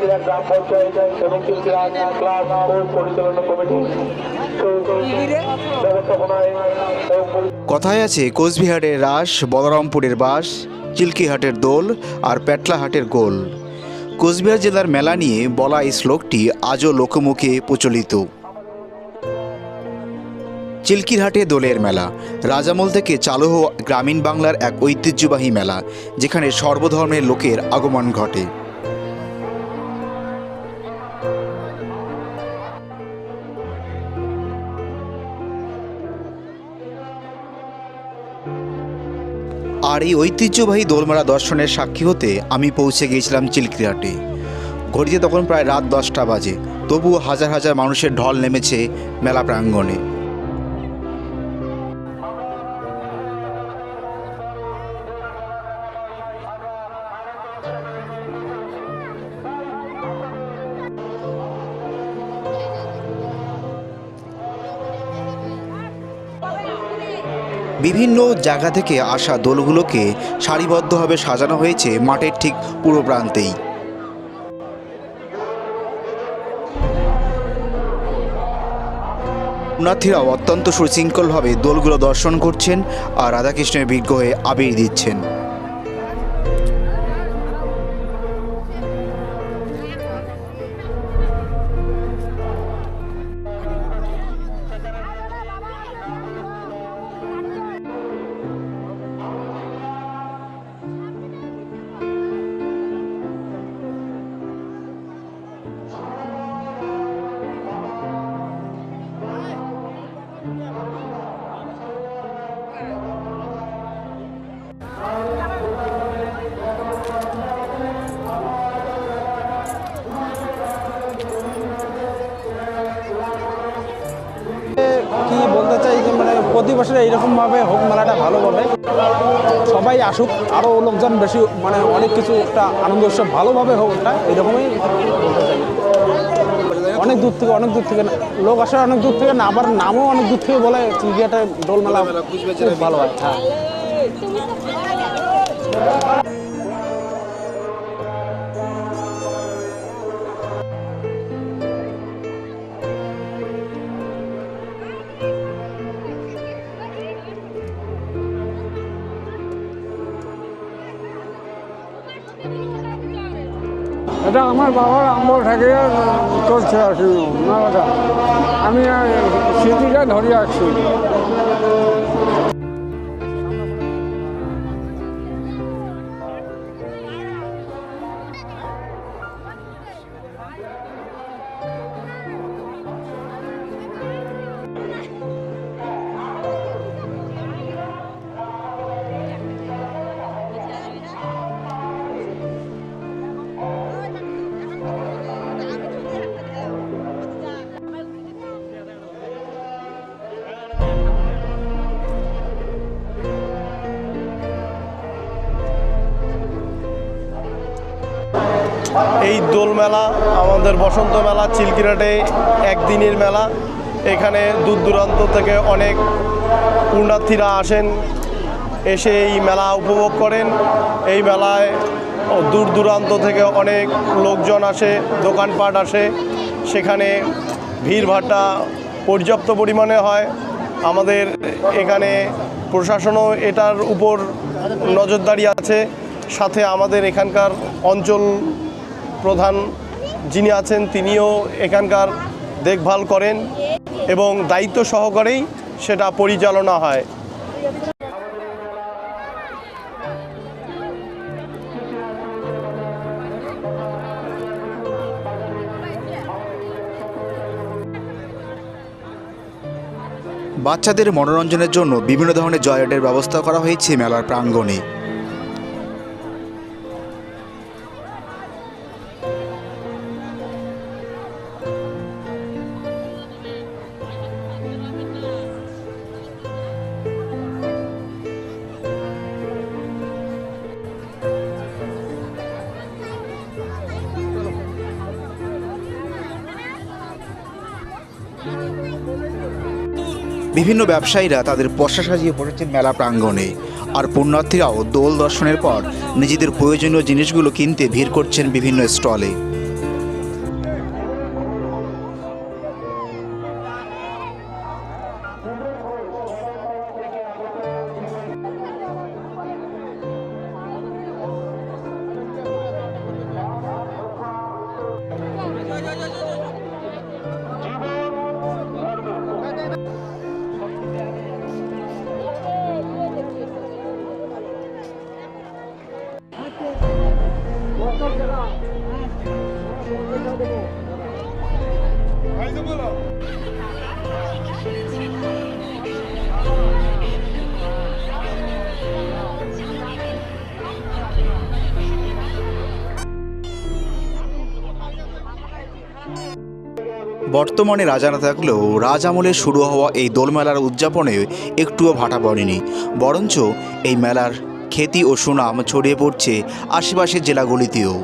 চিলকিরা গ্রাম পঞ্চায়েত এবং চিলকিরা ক্লাব ও পরিচালনা কমিটি কথায় আছে, কোচবিহারের রাস, বলরামপুরের বাস, চিল্কিহাটের দোল আর পেটলাহাটের গোল। কোচবিহার জেলার মেলা নিয়ে বলা এই শ্লোকটি আজও লোকমুখে প্রচলিত। চিল্কিরহাটে দোলের মেলা রাজামল থেকে চালু হওয়া গ্রামীণ বাংলার এক ঐতিহ্যবাহী মেলা, যেখানে সর্বধর্মের লোকের আগমন ঘটে। আর এই ঐতিহ্যবাহী দোলমেলা দর্শনের সাক্ষী হতে আমি পৌঁছে গিয়েছিলাম চিলক্রিয়াটে ঘড়িতে তখন প্রায় রাত দশটা বাজে। তবুও হাজার হাজার মানুষের ঢল নেমেছে মেলা প্রাঙ্গণে। বিভিন্ন জায়গা থেকে আসা দোলগুলোকে সারিবদ্ধভাবে সাজানো হয়েছে মাঠের ঠিক পুরো প্রান্তেই। পুণ্যার্থীরাও অত্যন্ত সুশৃঙ্খলভাবে দোলগুলো দর্শন করছেন আর রাধাকৃষ্ণের বিজ্ঞ হয়ে আবির দিচ্ছেন। প্রতি বছর এইরকমভাবে হোক মেলাটা ভালোভাবে। সবাই আসুক আরও লোকজন বেশি মানে অনেক কিছু একটা আনন্দ উৎসব ভালোভাবে হোক ওটা চাই। অনেক দূর থেকে, অনেক দূর থেকে লোক আসে অনেক দূর থেকে না, আবার নামও অনেক দূর থেকে বলে চিলগিয়াটা ডোল মেলা ভালো হয় হ্যাঁ। এটা আমার বাবার আম্বল থেকে চলছে আর কি আমি স্মৃতিটা ধরে আসছি এই দোল মেলা, আমাদের বসন্ত মেলা, চিলকিরাটে একদিনের মেলা। এখানে দূর দূরান্ত থেকে অনেক পুণ্যার্থীরা আসেন, এসে এই মেলা উপভোগ করেন। এই মেলায় দূর দূরান্ত থেকে অনেক লোকজন আসে, দোকানপাট আসে। সেখানে ভিড়ভাট্টা পর্যাপ্ত পরিমাণে হয়। আমাদের এখানে প্রশাসনও এটার উপর নজরদারি আছে। সাথে আমাদের এখানকার অঞ্চল প্রধান যিনি আছেন, তিনিও এখানকার দেখভাল করেন এবং দায়িত্ব সহকারেই সেটা পরিচালনা হয়। বাচ্চাদের মনোরঞ্জনের জন্য বিভিন্ন ধরনের জয়রাইডের ব্যবস্থা করা হয়েছে মেলার প্রাঙ্গণে। বিভিন্ন ব্যবসায়ীরা তাদের পশা সাজিয়ে বসেছেন মেলা প্রাঙ্গণে। আর পুণ্যার্থীরাও দোল দর্শনের পর নিজেদের প্রয়োজনীয় জিনিসগুলো কিনতে ভিড় করছেন বিভিন্ন স্টলে। বর্তমানে রাজা না থাকলেও রাজ আমলে শুরু হওয়া এই দোলমেলার উদযাপনে একটুও ভাটা পড়েনি। বরঞ্চ এই মেলার খ্যাতি ও সুনাম ছড়িয়ে পড়ছে আশেপাশের জেলাগুলিতেও।